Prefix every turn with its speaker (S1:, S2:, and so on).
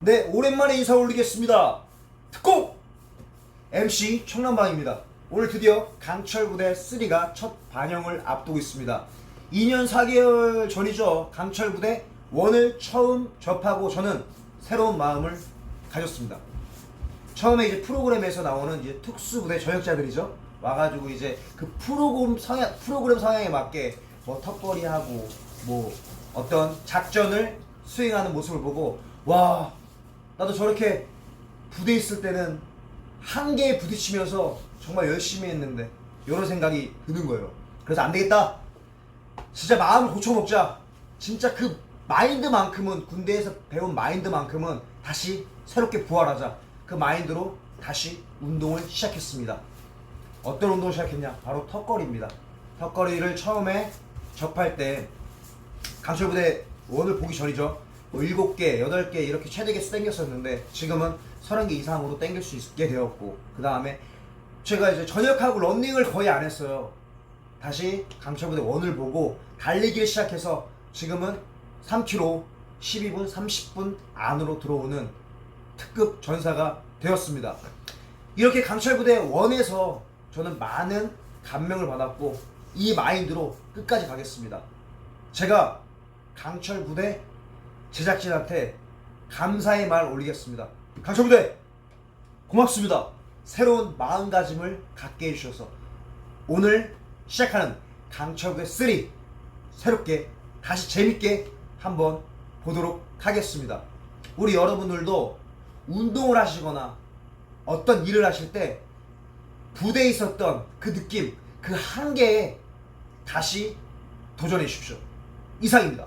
S1: 네, 오랜만에 인사 올리겠습니다. 특공! MC 청남방입니다. 오늘 드디어 강철 부대 3가 첫 반영을 앞두고 있습니다. 2년 4개월 전이죠. 강철 부대 1을 처음 접하고 저는 새로운 마음을 가졌습니다. 처음에 이제 프로그램에서 나오는 이제 특수부대 전역자들이죠. 와가지고 이제 그 프로그램 성향 프로그램 성향에 맞게 뭐 턱걸이하고 뭐 어떤 작전을 수행하는 모습을 보고 와 나도 저렇게 부대 있을 때는 한계에 부딪히면서 정말 열심히 했는데 이런 생각이 드는 거예요. 그래서 안 되겠다. 진짜 마음을 고쳐먹자. 진짜 그 마인드만큼은 군대에서 배운 마인드만큼은 다시 새롭게 부활하자. 그 마인드로 다시 운동을 시작했습니다. 어떤 운동을 시작했냐? 바로 턱걸이입니다. 턱걸이를 처음에 접할 때 강철부대 원을 보기 전이죠. 뭐 7개, 8개 이렇게 최대 개수 땡겼었는데 지금은 30개 이상으로 땡길 수 있게 되었고 그 다음에 제가 이제 전역하고 런닝을 거의 안 했어요. 다시 강철부대 원을 보고 달리기를 시작해서 지금은 3km 12분 30분 안으로 들어오는 특급 전사가 되었습니다. 이렇게 강철부대 원에서 저는 많은 감명을 받았고 이 마인드로 끝까지 가겠습니다. 제가 강철부대 제작진한테 감사의 말 올리겠습니다. 강철부대 고맙습니다. 새로운 마음가짐을 갖게 해주셔서 오늘 시작하는 강철부대 3 새롭게 다시 재밌게 한번 보도록 하겠습니다. 우리 여러분들도 운동을 하시거나 어떤 일을 하실 때 부대에 있었던 그 느낌, 그 한계에 다시 도전해 주십시오. 이상입니다.